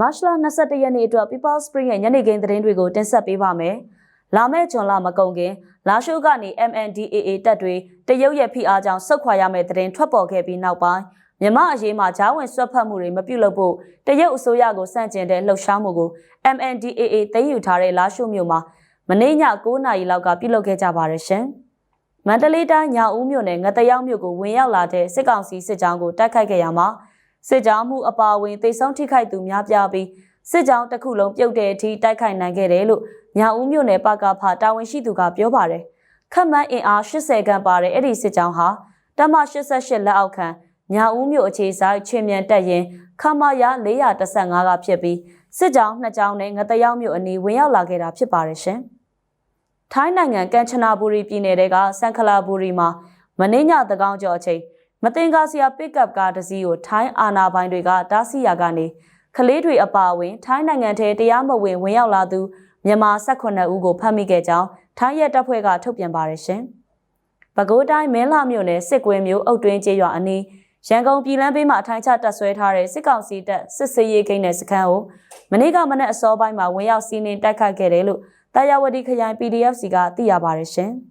မတ်လ22ရက်နေ့အတွက် People Spring ရဲ့ညနေခင်းသတင်းတွေကိုတင်ဆက်ပေးပါမယ်။လာမယ့်ဂျွန်လမကုန်ခင်လာရှိုးကနေ MNDAA တပ်တွေတရုတ်ရဲ့ဖိအားကြောင့်ဆုတ်ခွာရမယ့်သတင်းထွက်ပေါ်ခဲ့ပြီးနောက်ပိုင်းမြမအရေးမှာဂျားဝင်ဆွတ်ဖက်မှုတွေမပြုလုပ်ဖို့တရုတ်အစိုးရကိုစန့်ကျင်တဲ့လှုပ်ရှားမှုကို MNDAA သိမ်းယူထားတဲ့လာရှိုးမြို့မှာမနေ့ည9နာရီလောက်ကပြုလုပ်ခဲ့ကြပါတယ်ရှင်။မန္တလေးတိုင်းညာဦးမြို့နယ်ငတရောက်မြို့ကိုဝင်ရောက်လာတဲ့စစ်ကောင်စီစစ်ကြောင်းကိုတိုက်ခိုက်ခဲ့ရမှာ စစ်ကြောင်းမှုအပါအဝင်တိတ်ဆုံးထိခိုက်သူများပြားပြီးစစ်ကြောင်းတစ်ခုလုံးပြုတ်တဲ့အထိတိုက်ခိုက်နိုင်ခဲ့တယ်လို့ညာဦးမြို့နယ်ပကဖတာဝန်ရှိသူကပြောပါတယ်။ခန့်မှန်းအင်အား80ခန့်ပါတဲ့အဲ့ဒီစစ်ကြောင်းဟာတမ88လက်အောက်ခံညာဦးမြို့အခြေဆိုင်ချင်းမြန်တက်ရင်ခမာရ415ကဖြစ်ပြီးစစ်ကြောင်းနှစ်ကြောင်းနဲ့ငတရောက်မြို့အနီးဝင်ရောက်လာခဲ့တာဖြစ်ပါတယ်ရှင်။ထိုင်းနိုင်ငံကန်ချနာဘူရီပြည်နယ်ကဆန်ခလာဘူရီမှာမင်းညသကောင်းကျော်အချိန် မတင်ကားစရာပစ်ကပ်ကားတစ်စီးကိုထိုင်းအာဏာပိုင်တွေကတားဆီးရာကနေကလေးတွေအပါအဝင်ထိုင်းနိုင်ငံထဲတရားမဝင်ဝင်ရောက်လာသူမြန်မာ18ဦးကိုဖမ်းမိခဲ့ကြောင်းထိုင်းရဲတပ်ဖွဲ့ကထုတ်ပြန်ပါတယ်ရှင်။ပဲခူးတိုင်းမင်းလာမြို့နယ်စစ်ကွင်းမြို့အုတ်တွင်းကျေးရွာအနီးရန်ကုန်ပြည်လန်းဘေးမှာအထိုင်ချတပ်ဆွဲထားတဲ့စစ်ကောင်စီတပ်စစ်စေးရေးဂိမ်းနယ်စခန်းကိုမနေ့ကမနက်အစောပိုင်းမှာဝင်ရောက်စီးနင်းတိုက်ခိုက်ခဲ့တယ်လို့တာယာဝတီခရိုင် PDF စီကသိရပါတယ်ရှင်။